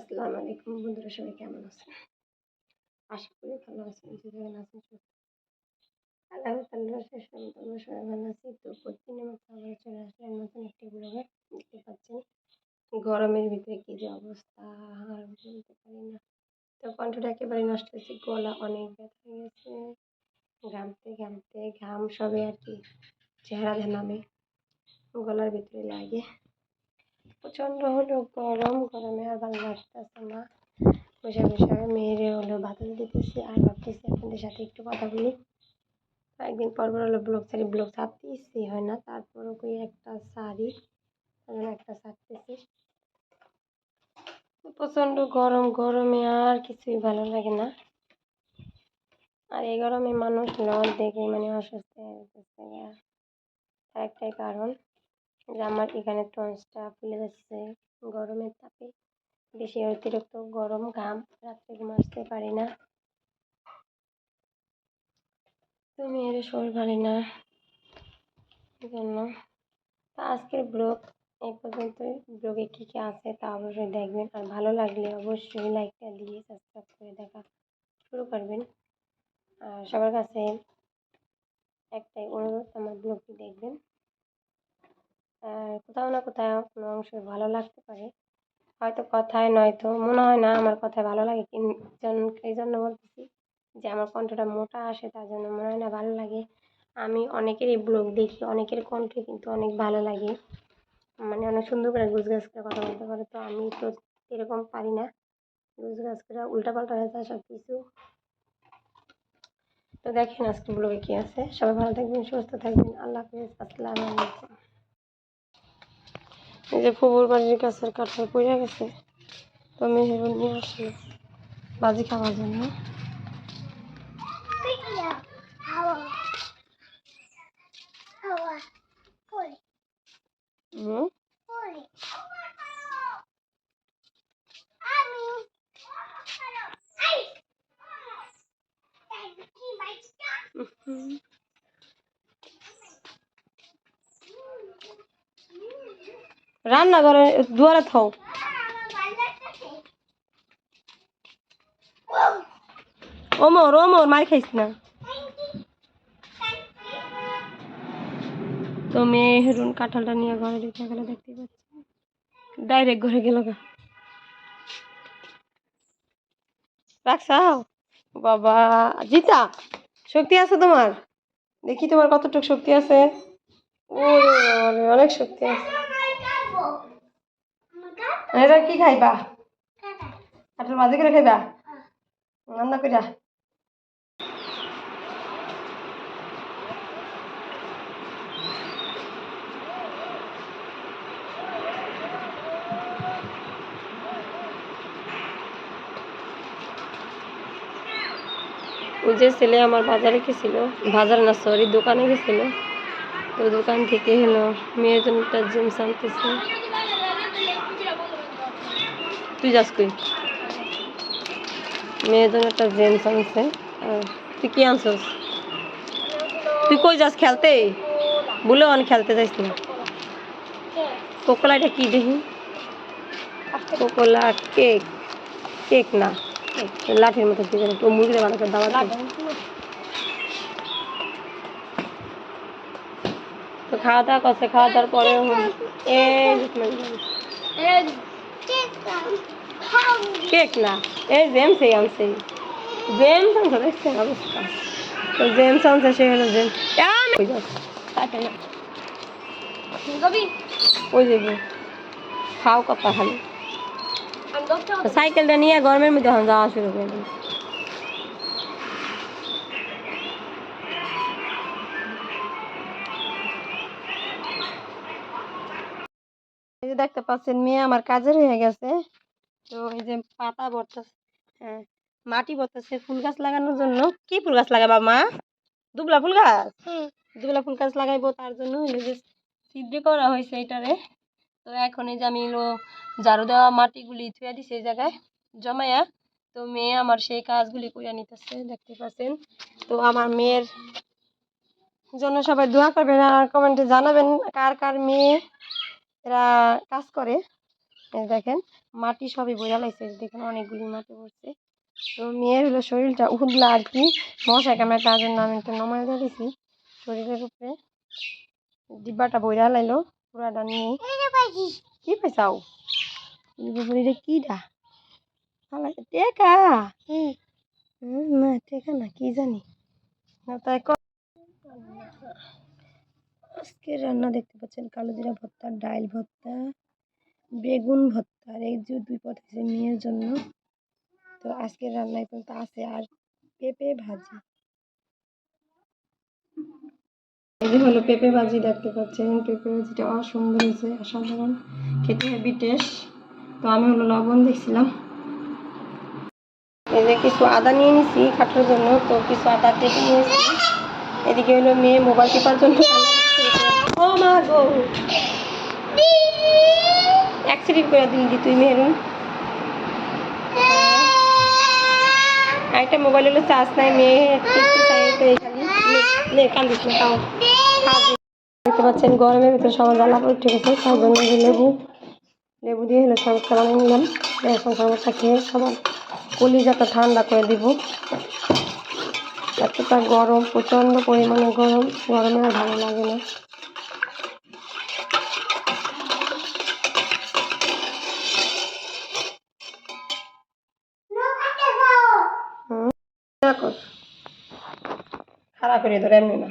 আসসালামু আলাইকুম বন্ধুরা, সবাই কেমন আছেন? আশা করি ভালো আছেন যে আছেন? আল্লাহ সবাই ভালো তো চলে ব্লগে। গরমের ভিতরে কি যে অবস্থা, আর বলতে পারি না। তো কণ্ঠটা একেবারে নষ্ট হয়েছে, গলা অনেক ব্যথা হয়ে গেছে ঘামতে ঘামতে ঘাম সবে আর কি চেহারা নামে গলার ভিতরে লাগে। প্রচণ্ড হলো, গরম, গরমে আর ভালো লাগতেছে না। বসে বসে মেয়েরে হলো বাতাস দিতেছি আর ভাবতেছি আপনাদের সাথে একটু কথা বলি। একদিন পর পর হলো ব্লগ ছাড়ি, ব্লগ ছাড়তে ইচ্ছেই হয় না। তারপরও কই একটা শাড়ি একটা ছাড়তেছি। প্রচণ্ড গরম, গরমে আর কিছুই ভালো লাগে না। আর এই গরমে মানুষ লজ দেখে মানে অসুস্থ হয়ে তার একটাই কারণ। যে আমার এখানে টন্সটা ফুলে যাচ্ছে, গরমের তাপে। বেশি অতিরিক্ত গরম ঘাম রাত্রে ঘুম আসতে পারি না। তো মেয়ের শরীর ভালো না। জন্য। আজকের ব্লগ এই পর্যন্তই। ব্লগে কী কী আছে তা অবশ্যই দেখবেন। আর ভালো লাগলে অবশ্যই লাইকটা দিয়ে সাবস্ক্রাইব করে দেখা শুরু করবেন। আর সবার কাছে একটাই অনুরোধ, আমার ব্লগটি দেখবেন। কোথাও না কোথাও কোনো অংশ ভালো লাগতে পারে। হয়তো কথায় নয়তো, মনে হয় না আমার কথায় ভালো লাগে। এই জন্য বলতেছি যে আমার কণ্ঠটা মোটা আসে, তার জন্য মনে হয় না ভালো লাগে। আমি অনেকেরই ব্লগ দেখি, অনেকের কণ্ঠে কিন্তু অনেক ভালো লাগে। মানে অনেক সুন্দর করে গুছগাছ করে কথা বলতে পারে। তো আমি তো এরকম পারি না। গুছগাছ করে উল্টাপাল্টা হয়ে যায় সব কিছু তো দেখেন আজকে ব্লগে কী আছে। সবাই ভালো থাকবেন, সুস্থ থাকবেন। আল্লাহ হাফিজ। আসসালামু আলাইকুম। যে ফুবুর বাড়ির গাছের কাঠটা পড়ে গেছে তো মেহেরুন নিয়ে আসলো বাজি খাওয়ার জন্য। হুম। রান্নাঘরে দুয়ারে থাও। ওমর ওমর, মার খাইস না। তো মেয়ে হেরুন কাঁঠালটা নিয়ে ঘরে রেখে গেলে দেখতে পাচ্ছি। ডাইরেক্ট ঘরে গেল গা। রাখছাও? বাবা, জিতা, শক্তি আছে তোমার? দেখি তোমার কতটুকু শক্তি আছে। অনেক শক্তি আছে। এটা কি খাইবা? কাঁঠাল ভাজি করে খাইবা? রান্না কইরা। ওই যে ছেলে আমার বাজারে গেছিল বাজার না সরি দোকানে গেছিল। তো দোকান থেকে হলো মেয়ের জন্য একটা জিন্স আনতেছে তুই যাস কই? মেয়ের জন্য একটা জেন্স আনছে তুই কি আনছস? তুই কই যাস খেলতে? বলে অনেক খেলতে যাইস না। কোকোলা এটা কি দেখি? কোকোলা কেক। কেক না। লাঠির মতো তো মুরগিটা ভালো করে দাওয়া তো খাওয়া দাওয়া করছে খাওয়া দাওয়ার পরে এই কেক না এই জেমস এই আনছে জেমস আনছে দেখছেন অবস্থা তো জেমস আনছে সে হলো জেমস ওই যাও ওই যাব খাও কথা খালি সাইকেলটা নিয়ে গরমের মধ্যে এখন যাওয়া শুরু করে দিই যে দেখতে পাচ্ছেন মেয়ে আমার কাজের হয়ে গেছে। তো এই যে পাতা ভরতেছে হ্যাঁ মাটি ভরতেছে ফুল গাছ লাগানোর জন্য। কি ফুল গাছ লাগাবা মা? দুবলা ফুল গাছ? দুবলা ফুল গাছ লাগাইবো তার জন্য। যে সিদ্ধি করা হয়েছে এটারে তো এখন এই যে আমি ঝাড়ু দেওয়া মাটিগুলি থুয়ে দিছি এই জায়গায় জমায়া। তো মেয়ে আমার সেই কাজগুলি করে নিতেছে দেখতে পাচ্ছেন। তো আমার মেয়ের জন্য সবাই দোয়া করবেন আর কমেন্টে জানাবেন কার কার মেয়ে। এরা কাজ করে। দেখেন, মাটি সবই বোঝা লাগছে দেখেন অনেকগুলি মাটি পড়ছে। তো মেয়ের হলো শরীরটা উঠল আর কি। মশা কামড়ে তার জন্য আমি একটু নমাই দিয়ে দিছি। শরীরের উপরে ডিব্বাটা বইরা লাইলো, পুরাটা নিয়ে। কি পাইছাও এটা কি ডা টেকা না টেকা না, কি জানি? না, তাই আজকে রান্না দেখতে পাচ্ছেন, কালো জিরা ভর্তা ডাল ভর্তা, বেগুন ভর্তা আর এই যে দুই পদ আছে মেয়ের জন্য। তো আজকের রান্নায় কিন্তু আছে আর পেঁপে ভাজি। এই যে হলো পেঁপে ভাজি দেখতে পাচ্ছেন, পেঁপে ভাজিটা অসুন্দর হয়েছে, অসাধারণ, খেতে হেভি টেস্ট তো আমি হলো লবণ দেখছিলাম এই যে কিছু আদা নিয়ে নিছি কাটার জন্য, তো কিছু আদা কেটে নিয়েছি। এদিকে হলো মেয়ে মোবাইল টিপার জন্য ও গো। অ্যাক্সিডেন্ট করে তুই মোবাইল হলো চার্জ নাই, মেয়ে দেখতে পাচ্ছেন, গরমের ভিতরে সবার জ্বালা পড়ে ঠিক আছে তার জন্য লেবু লেবু দিয়ে হলো শরবতটা বানিয়ে নিলাম। এখন শরবতটা খেয়ে সবার কলিজাটা ঠান্ডা করে দিব। এতটা গরম, প্রচণ্ড পরিমাণে গরম। গরমে আর ভালো লাগে না। দেখো খারাপ করে ধরে এমনি না।